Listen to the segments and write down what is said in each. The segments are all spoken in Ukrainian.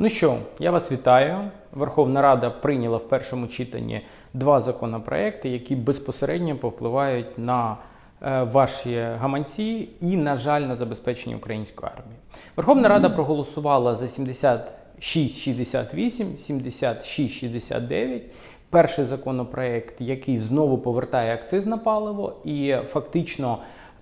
Ну що, я вас вітаю. Верховна Рада прийняла в першому читанні два законопроекти, які безпосередньо повпливають на е, ваші гаманці і, на жаль, на забезпечення української армії. Верховна Рада проголосувала за 7668, 7669. Перший законопроект, який знову повертає акциз на паливо, і фактично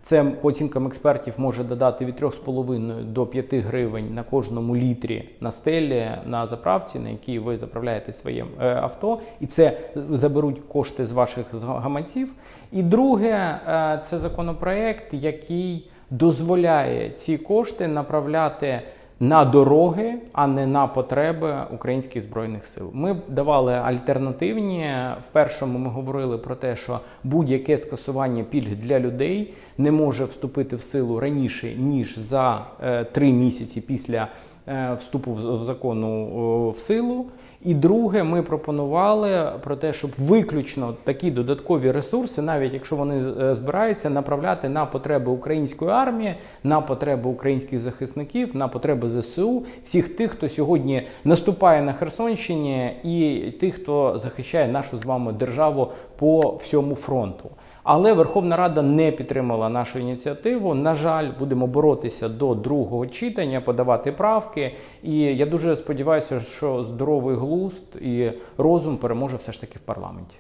це по оцінкам експертів може додати від 3,5 до 5 гривень на кожному літрі на стелі на заправці, на якій ви заправляєте своє е, авто, і це заберуть кошти з ваших гаманців. І друге, е, це законопроект, який дозволяє ці кошти направляти на дороги, а не на потреби українських збройних сил. Ми давали альтернативні. В першому ми говорили про те, що будь-яке скасування пільг для людей не може вступити в силу раніше ніж за е, три місяці після е, вступу в, в закону в силу. І друге, ми пропонували про те, щоб виключно такі додаткові ресурси, навіть якщо вони е, збираються, направляти на потреби української армії, на потреби українських захисників, на потреби ЗСУ, всіх тих, хто сьогодні наступає на Херсонщині, і тих, хто захищає нашу з вами державу по всьому фронту. Але Верховна Рада не підтримала нашу ініціативу. На жаль, будемо боротися до другого читання, подавати правки. І я дуже сподіваюся, що здоровий глузд і розум переможе все ж таки в парламенті.